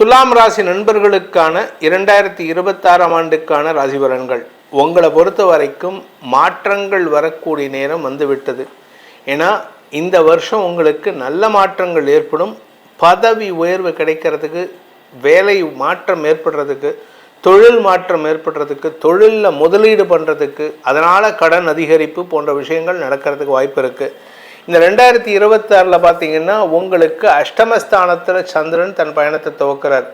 துலாம் ராசி நண்பர்களுக்கான இரண்டாயிரத்தி இருபத்தாறாம் ஆண்டுக்கான ராசி பலன்கள் உங்களை பொறுத்த வரைக்கும் மாற்றங்கள் வரக்கூடிய நேரம் வந்துவிட்டது. ஏன்னா இந்த வருஷம் உங்களுக்கு நல்ல மாற்றங்கள் ஏற்படும். பதவி உயர்வு கிடைக்கிறதுக்கு வேலை மாற்றம் ஏற்படுறதுக்கு தொழில் மாற்றம் ஏற்படுறதுக்கு தொழிலில் முதலீடு பண்ணுறதுக்கு அதனால் கடன் அதிகரிப்பு போன்ற விஷயங்கள் நடக்கிறதுக்கு வாய்ப்பு இருக்குது இந்த ரெண்டாயிரத்தி இருபத்தாறில் பார்த்தீங்கன்னா உங்களுக்கு அஷ்டமஸ்தானத்தில் சந்திரன் தன் பயணத்தை துவக்கிறார்.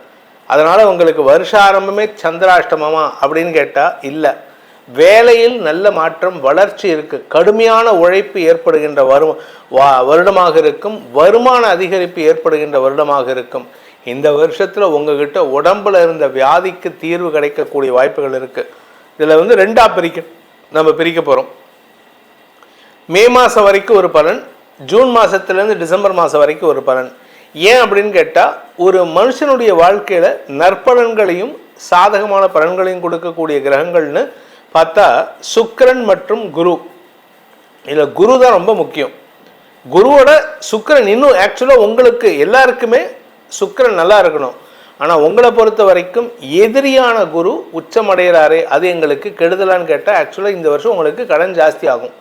அதனால் உங்களுக்கு வருஷ ஆரம்பமே சந்திராஷ்டமமா அப்படின்னு கேட்டால் இல்லை. வேலையில் நல்ல மாற்றம் வளர்ச்சி இருக்குது கடுமையான உழைப்பு ஏற்படுகின்ற வரு வா வருடமாக இருக்கும். வருமான அதிகரிப்பு ஏற்படுகின்ற வருடமாக இருக்கும். இந்த வருஷத்தில் உங்ககிட்ட உடம்புல இருந்த வியாதிக்கு தீர்வு கிடைக்கக்கூடிய வாய்ப்புகள் இருக்குது இதில் வந்து ரெண்டாக பிரிக்க நம்ம பிரிக்க போகிறோம் மே மாதம் வரைக்கும் ஒரு பலன் ஜூன் மாதத்துலேருந்து டிசம்பர் மாதம் வரைக்கும் ஒரு பலன். ஏன் அப்படின்னு கேட்டால் ஒரு மனுஷனுடைய வாழ்க்கையில் நற்பலன்களையும் சாதகமான பலன்களையும் கொடுக்கக்கூடிய கிரகங்கள்னு பார்த்தா சுக்கரன் மற்றும் குரு. இதில் குரு தான் ரொம்ப முக்கியம். குருவோட சுக்கரன் இன்னும் ஆக்சுவலாக உங்களுக்கு எல்லாருக்குமே சுக்கரன் நல்லா இருக்கணும். ஆனால் உங்களை பொறுத்த வரைக்கும் எதிரியான குரு உச்சமடைகிறாரே அது எங்களுக்கு கெடுதலான்னு கேட்டால் ஆக்சுவலாக இந்த வருஷம் உங்களுக்கு கடன் ஜாஸ்தி ஆகும்.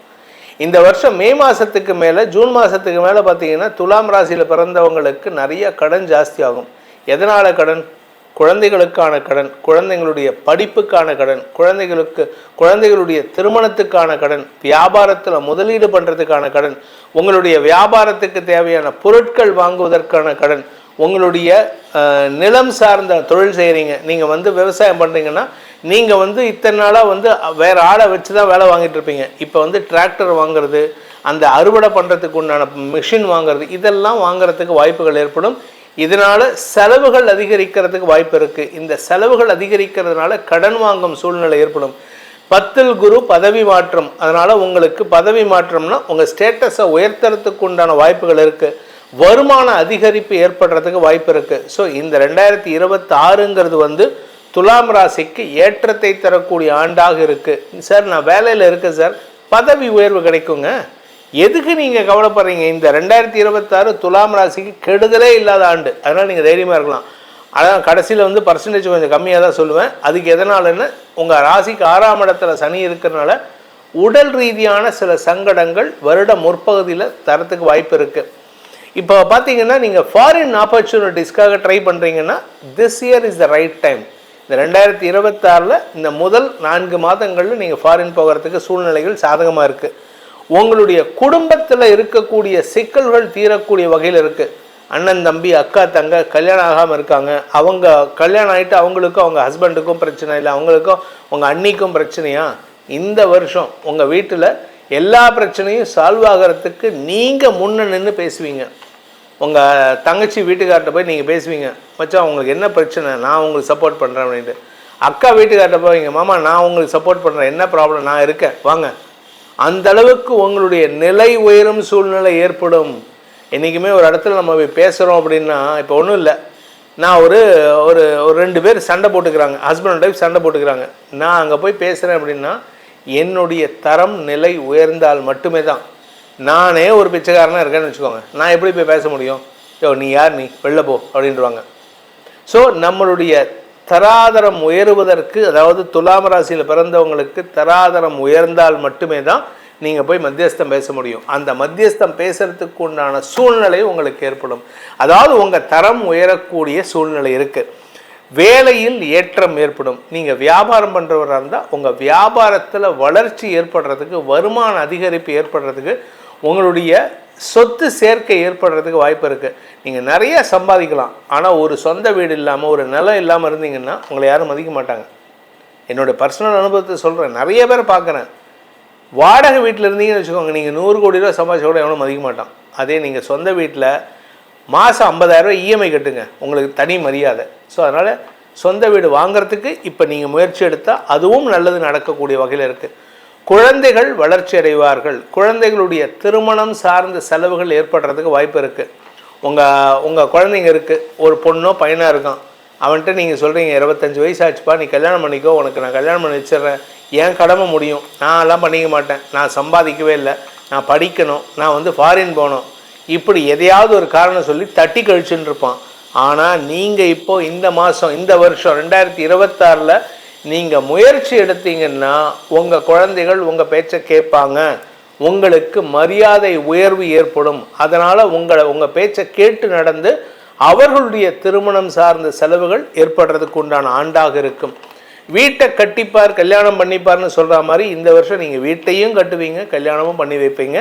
இந்த வருஷம் மே மாதத்துக்கு மேலே ஜூன் மாதத்துக்கு மேலே பார்த்தீங்கன்னா துலாம் ராசியில் பிறந்தவங்களுக்கு நிறைய கடன் ஜாஸ்தி ஆகும் எதனால் கடன்? குழந்தைகளுக்கான கடன் குழந்தைங்களுடைய படிப்புக்கான கடன் குழந்தைகளுக்கு குழந்தைகளுடைய திருமணத்துக்கான கடன் வியாபாரத்தில் முதலீடு பண்ணுறதுக்கான கடன் உங்களுடைய வியாபாரத்துக்கு தேவையான பொருட்கள் வாங்குவதற்கான கடன் உங்களுடைய நிலம் சார்ந்த தொழில் செய்கிறீங்க நீங்கள் வந்து விவசாயம் பண்ணுறீங்கன்னா நீங்கள் வந்து இத்தனை நாளாக வந்து வேறு ஆளை வச்சு தான் வேலை வாங்கிட்டு இருப்பீங்க. இப்போ வந்து டிராக்டர் வாங்குறது அந்த அறுவடை பண்ணுறதுக்கு உண்டான மிஷின் வாங்குறது இதெல்லாம் வாங்குறதுக்கு வாய்ப்புகள் ஏற்படும். இதனால் செலவுகள் அதிகரிக்கிறதுக்கு வாய்ப்பு இருக்குது இந்த செலவுகள் அதிகரிக்கிறதுனால கடன் வாங்கும் சூழ்நிலை ஏற்படும். பத்தில் குரு பதவி மாற்றம். அதனால் உங்களுக்கு பதவி மாற்றம்னா உங்கள் ஸ்டேட்டஸை உயர்த்துறதுக்கு உண்டான வாய்ப்புகள் இருக்குது வருமான அதிகரிப்பு ஏற்படுறதுக்கு வாய்ப்பு இருக்குது ஸோ இந்த ரெண்டாயிரத்தி இருபத்தாறுங்கிறது வந்து துலாம் ராசிக்கு ஏற்றத்தை தரக்கூடிய ஆண்டாக இருக்குது சார் நான் வேலையில் இருக்கேன் சார் பதவி உயர்வு கிடைக்குங்க. எதுக்கு நீங்கள் கவலைப்படுறீங்க? இந்த ரெண்டாயிரத்தி இருபத்தாறு துலாம் ராசிக்கு கெடுதலே இல்லாத ஆண்டு. அதனால் நீங்கள் தைரியமாக இருக்கலாம். அதான் கடைசியில் வந்து பர்சன்டேஜ் கொஞ்சம் கம்மியாக தான் சொல்லுவேன். அதுக்கு எதனாலன்னு உங்கள் ராசிக்கு ஆறாம் இடத்துல சனி இருக்கிறனால உடல் ரீதியான சில சங்கடங்கள் வருட முற்பகுதியில் தரத்துக்கு வாய்ப்பு இருக்குது இப்போ பார்த்தீங்கன்னா நீங்கள் ஃபாரின் ஆப்பர்ச்சுனிட்டிஸ்க்காக ட்ரை பண்ணுறீங்கன்னா this year is the right time இந்த ரெண்டாயிரத்தி இருபத்தாறில் இந்த முதல் நான்கு மாதங்களில் நீங்கள் ஃபாரின் போகிறதுக்கு சூழ்நிலைகள் சாதகமாக இருக்குது உங்களுடைய குடும்பத்தில் இருக்கக்கூடிய சிக்கல்கள் தீரக்கூடிய வகையில் இருக்குது அண்ணன் தம்பி அக்கா தங்க கல்யாணம் ஆகாமல் இருக்காங்க. அவங்க கல்யாணம் ஆகிட்டு அவங்களுக்கும் அவங்க ஹஸ்பண்டுக்கும் பிரச்சனை இல்லை. அவங்களுக்கும் உங்கள் அன்னிக்கும் பிரச்சனையா? இந்த வருஷம் உங்கள் வீட்டில் எல்லா பிரச்சனையும் சால்வ் ஆகிறதுக்கு நீங்கள் முன்ன நின்று பேசுவீங்க. உங்கள் தங்கச்சி வீட்டுக்கார்ட்ட போய் நீங்கள் பேசுவீங்க. மச்சான் உங்களுக்கு என்ன பிரச்சனை? நான் உங்களுக்கு சப்போர்ட் பண்ணுறேன் அப்படின்ட்டு. அக்கா வீட்டுக்கார்ட்ட போவீங்க மாமா நான் உங்களுக்கு சப்போர்ட் பண்ணுறேன் என்ன ப்ராப்ளம் நான் இருக்கேன். வாங்க. அந்த அளவுக்கு உங்களுடைய நிலை உயரும் சூழ்நிலை ஏற்படும். என்றைக்குமே ஒரு இடத்துல நம்ம போய் பேசுகிறோம் அப்படின்னா இப்போ ஒன்றும் இல்லை. நான் ஒரு ஒரு ஒரு ரெண்டு பேர் சண்டை போட்டுக்கிறாங்க. ஹஸ்பண்ட் அண்ட் ஒய்ஃப் சண்டை போட்டுக்கிறாங்க. நான் அங்கே போய் பேசுகிறேன் அப்படின்னா என்னுடைய தரம் நிலை உயர்ந்தால் மட்டுமே தான். நானே ஒரு பிச்சைக்காரனாக இருக்கேன்னு வச்சுக்கோங்க. நான் எப்படி போய் பேச முடியும்? யோ நீ யார் நீ? வெளில போ அப்படின்றவாங்க. ஸோ நம்மளுடைய தராதரம் உயருவதற்கு அதாவது துலாம் ராசியில் பிறந்தவங்களுக்கு தராதரம் உயர்ந்தால் மட்டுமே தான் நீங்கள் போய் மத்தியஸ்தம் பேச முடியும். அந்த மத்தியஸ்தம் பேசுகிறதுக்கு உண்டான சூழ்நிலை உங்களுக்கு ஏற்படும். அதாவது உங்கள் தரம் உயரக்கூடிய சூழ்நிலை இருக்குது வேலையில் ஏற்றம் ஏற்படும். நீங்கள் வியாபாரம் பண்ணுறவராக இருந்தால் உங்கள் வியாபாரத்தில் வளர்ச்சி ஏற்படுறதுக்கு வருமான அதிகரிப்பு ஏற்படுறதுக்கு உங்களுடைய சொத்து சேர்க்கை ஏற்படுறதுக்கு வாய்ப்பு இருக்குது நீங்கள் நிறைய சம்பாதிக்கலாம். ஆனால் ஒரு சொந்த வீடு இல்லாமல் ஒரு நிலம் இல்லாமல் இருந்தீங்கன்னா உங்களை யாரும் மதிக்க மாட்டாங்க. என்னோடய பர்சனல் அனுபவத்தை சொல்கிறேன் நிறைய பேர் பார்க்குறேன். வாடகை வீட்டில் இருந்தீங்கன்னு வச்சுக்கோங்க நீங்கள் நூறு கோடி ரூபா சம்பாதிச்ச கூட எவனும் மதிக்க மாட்டான். அதே நீங்கள் சொந்த வீட்டில் மாதம் ஐம்பதாயிரரூவா இஎம்ஐ கட்டுங்க. உங்களுக்கு தனி மரியாதை. ஸோ அதனால் சொந்த வீடு வாங்குறதுக்கு இப்போ நீங்கள் முயற்சி எடுத்தால் அதுவும் நல்லது நடக்கக்கூடிய வகையில் இருக்குது குழந்தைகள் வளர்ச்சி அடைவார்கள். குழந்தைகளுடைய திருமணம் சார்ந்த செலவுகள் ஏற்படுறதுக்கு வாய்ப்பு இருக்குது உங்கள் உங்கள் குழந்தைங்க இருக்குது ஒரு பொண்ணோ பையனாக இருக்கான். அவன்கிட்ட நீங்கள் சொல்கிறீங்க இருபத்தஞ்சி வயசு ஆச்சுப்பா நீ கல்யாணம் பண்ணிக்கோ உனக்கு நான் கல்யாணம் பண்ணி வச்சிடுறேன். என் கடமை முடியும். நான் எல்லாம் பண்ணிக்க மாட்டேன். நான் சம்பாதிக்கவே இல்லை. நான் படிக்கணும். நான் வந்து ஃபாரின் போகணும். இப்படி எதையாவது ஒரு காரணம் சொல்லி தட்டி கழிச்சுன்னு இருப்பான். ஆனால் நீங்கள் இப்போது இந்த மாதம் இந்த வருஷம் ரெண்டாயிரத்தி இருபத்தாறில் நீங்கள் முயற்சி எடுத்தீங்கன்னா உங்கள் குழந்தைகள் உங்கள் பேச்சை கேட்பாங்க. உங்களுக்கு மரியாதை உயர்வு ஏற்படும். அதனால் உங்களை உங்கள் பேச்சை கேட்டு நடந்து அவர்களுடைய திருமணம் சார்ந்த செலவுகள் ஏற்படுறதுக்கு உண்டான ஆண்டாக இருக்கும். வீட்டை கட்டிப்பார் கல்யாணம் பண்ணிப்பார்னு சொல்கிற மாதிரி இந்த வருஷம் நீங்கள் வீட்டையும் கட்டுவீங்க கல்யாணமும் பண்ணி வைப்பீங்க.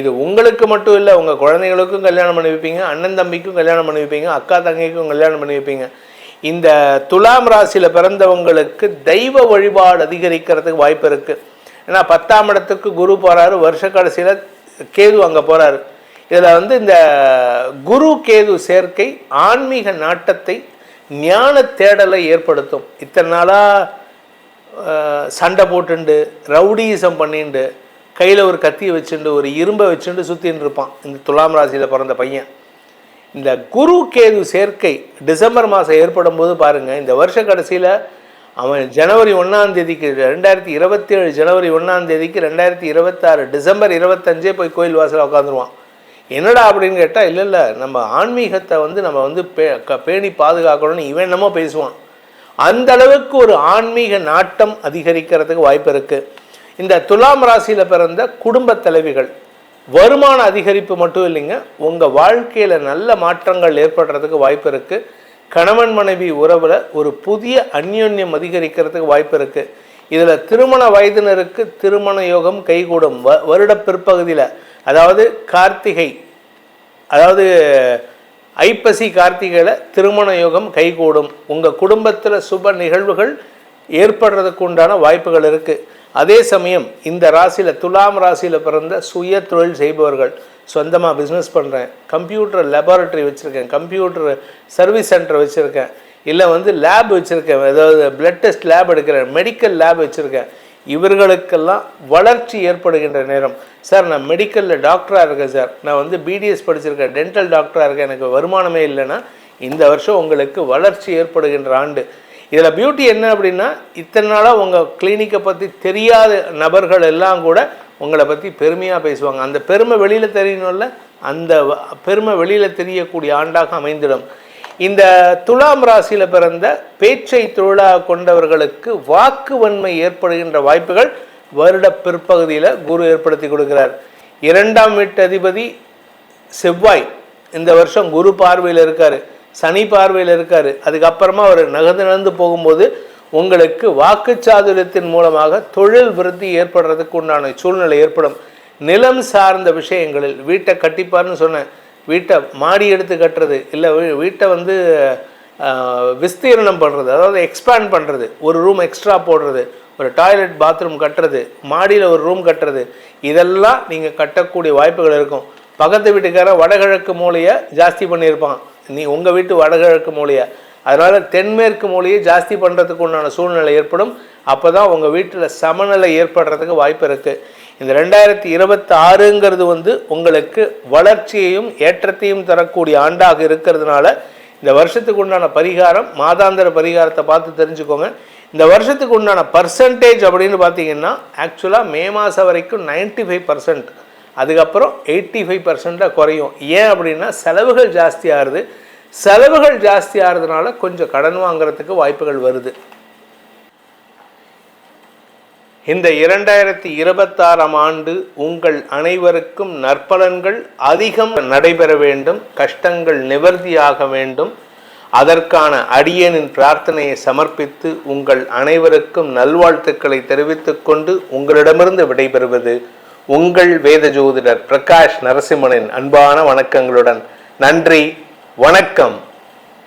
இது உங்களுக்கு மட்டும் இல்லை உங்கள் குழந்தைகளுக்கும் கல்யாணம் பண்ணி வைப்பீங்க அண்ணன் தம்பிக்கும் கல்யாணம் பண்ணி வைப்பீங்க அக்கா தங்கைக்கும் கல்யாணம் பண்ணி வைப்பீங்க. இந்த துலாம் ராசியில் பிறந்தவங்களுக்கு தெய்வ வழிபாடு அதிகரிக்கிறதுக்கு வாய்ப்பு இருக்குது ஏன்னா பத்தாம் இடத்துக்கு குரு போகிறாரு வருஷ கடைசியில் கேது அங்கே போகிறாரு இதில் வந்து இந்த குரு கேது சேர்க்கை ஆன்மீக நாட்டத்தை ஞான தேடலை ஏற்படுத்தும். இத்தனை நாளாக சண்டை போட்டுண்டு ரவுடியிசம் பண்ணிண்டு கையில் ஒரு கத்தியை வச்சுண்டு ஒரு இரும்பை வச்சுண்டு சுற்றின்னு இருப்பான். இந்த துலாம் ராசியில் பிறந்த பையன். இந்த குரு கேது சேர்க்கை டிசம்பர் மாதம் ஏற்படும் போது பாருங்கள் இந்த வருஷ கடைசியில் அவன் ஜனவரி ஒன்றாம் தேதிக்கு ரெண்டாயிரத்தி இருபத்தி ஏழு ஜனவரி ஒன்றாம் தேதிக்கு ரெண்டாயிரத்தி இருபத்தாறு டிசம்பர் இருபத்தஞ்சே போய் கோயில் வாசலில் உட்காந்துருவான் என்னடா அப்படின்னு கேட்டால் இல்லை இல்லை நம்ம ஆன்மீகத்தை வந்து நம்ம வந்து பே க பேணி பாதுகாக்கணும்னு இவன் என்னமோ பேசுவான். அந்த அளவுக்கு ஒரு ஆன்மீக நாட்டம் அதிகரிக்கிறதுக்கு வாய்ப்பு இருக்குது இந்த துலாம் ராசியில் பிறந்த குடும்ப தலைவிகள் வருமான அதிகரிப்பு மட்டும் இல்லைங்க. உங்கள் வாழ்க்கையில் நல்ல மாற்றங்கள் ஏற்படுறதுக்கு வாய்ப்பு இருக்குது கணவன் மனைவி உறவில் ஒரு புதிய அந்யோன்யம் அதிகரிக்கிறதுக்கு வாய்ப்பு இருக்குது இதில் திருமண வயதினருக்கு திருமண யோகம் கைகூடும். வ வருட பிற்பகுதியில் அதாவது கார்த்திகை அதாவது ஐப்பசி கார்த்திகையில் திருமண யோகம் கைகூடும். உங்கள் குடும்பத்தில் சுப நிகழ்வுகள் ஏற்படுறதுக்கு உண்டான வாய்ப்புகள் இருக்குது அதே சமயம் இந்த ராசியில் துலாம் ராசியில் பிறந்த சுய தொழில் செய்பவர்கள் சொந்தமாக பிஸ்னஸ் பண்ணுறேன் கம்ப்யூட்டர் லெபார்ட்ரி வச்சுருக்கேன் கம்ப்யூட்டர் சர்வீஸ் சென்டர் வச்சுருக்கேன் இல்லை வந்து லேப் வச்சுருக்கேன் ஏதாவது பிளட் டெஸ்ட் லேப் எடுக்கிறேன் மெடிக்கல் லேப் வச்சுருக்கேன். இவர்களுக்கெல்லாம் வளர்ச்சி ஏற்படுகின்ற நேரம். சார் நான் மெடிக்கலில் டாக்டராக இருக்கேன் சார். நான் வந்து பிடிஎஸ் படிச்சிருக்கேன் டென்டல் டாக்டராக இருக்கேன் எனக்கு வருமானமே இல்லைன்னா இந்த வருஷம் உங்களுக்கு வளர்ச்சி ஏற்படுகின்ற ஆண்டு. இதில் பியூட்டி என்ன அப்படின்னா இத்தனை நாளாக உங்கள் கிளினிக்கை பற்றி தெரியாத நபர்கள் எல்லாம் கூட உங்களை பற்றி பெருமையாக பேசுவாங்க. அந்த பெருமை வெளியில் தெரியணும்ல அந்த பெருமை வெளியில் தெரியக்கூடிய ஆண்டாக அமைந்திடும். இந்த துலாம் ராசியில் பிறந்த பேச்சை தொழிலாக கொண்டவர்களுக்கு வாக்கு வன்மை ஏற்படுகின்ற வாய்ப்புகள் வருட பிற்பகுதியில் குரு ஏற்படுத்தி கொடுக்கிறார். இரண்டாம் வீட்டு அதிபதி செவ்வாய். இந்த வருஷம் குரு பார்வையில் இருக்கார். சனி பார்வையில் இருக்கார். அதுக்கப்புறமா அவர் நகர்ந்து நடந்து போகும்போது உங்களுக்கு வாக்குச்சாதுரியத்தின் மூலமாக தொழில் விருத்தி ஏற்படுறதுக்கு உண்டான சூழ்நிலை ஏற்படும். நிலம் சார்ந்த விஷயங்களில் வீட்டை கட்டிப்பார்னு சொன்னேன். வீட்டை மாடி எடுத்து கட்டுறது இல்லை வீட்டை வந்து விஸ்தீரணம் பண்ணுறது அதாவது எக்ஸ்பேண்ட் பண்ணுறது ஒரு ரூம் எக்ஸ்ட்ரா போடுறது ஒரு டாய்லெட் பாத்ரூம் கட்டுறது மாடியில் ஒரு ரூம் கட்டுறது. இதெல்லாம் நீங்கள் கட்டக்கூடிய வாய்ப்புகள் இருக்கும். பக்கத்து வீட்டுக்கார வடகிழக்கு மூலையை ஜாஸ்தி பண்ணியிருப்பான். நீ உங்கள் வீட்டு வடகிழக்கு மூலையை? அதனால் தென்மேற்கு மூலையை ஜாஸ்தி பண்ணுறதுக்கு உண்டான சூழ்நிலை ஏற்படும். அப்போ தான் உங்கள் வீட்டில் சமநிலை ஏற்படுறதுக்கு வாய்ப்பு இருக்குது இந்த ரெண்டாயிரத்தி இருபத்தி ஆறுங்கிறது வந்து உங்களுக்கு வளர்ச்சியையும் ஏற்றத்தையும் தரக்கூடிய ஆண்டாக இருக்கிறதுனால இந்த வருஷத்துக்கு உண்டான பரிகாரம் மாதாந்திர பரிகாரத்தை பார்த்து தெரிஞ்சுக்கோங்க. இந்த வருஷத்துக்கு உண்டான பர்சன்டேஜ் அப்படின்னு பார்த்தீங்கன்னா ஆக்சுவலாக மே மாதம் வரைக்கும் நைன்டி ஃபைவ் பர்சன்ட் அதுக்கப்புறம் எயிட்டி ஃபைவ் பர்சண்ட்டாக குறையும். ஏன் அப்படின்னா செலவுகள் ஜாஸ்தி ஆகுது. செலவுகள் ஜாஸ்தி ஆகிறதுனால கொஞ்சம் கடன் வாங்குறதுக்கு வாய்ப்புகள் வருது. இந்த இரண்டாயிரத்தி இருபத்தாறாம் ஆண்டு உங்கள் அனைவருக்கும் நற்பலன்கள் அதிகம் நடைபெற வேண்டும் கஷ்டங்கள் நிவர்த்தியாக வேண்டும். அதற்கான அடியனின் பிரார்த்தனையை சமர்ப்பித்து உங்கள் அனைவருக்கும் நல்வாழ்த்துக்களை தெரிவித்துக் கொண்டு உங்களிடமிருந்து விடைபெறுவது உங்கள் வேத ஜோதிடர் பிரகாஷ் நரசிம்மனின் அன்பான வணக்கங்களுடன் நன்றி. வணக்கம்.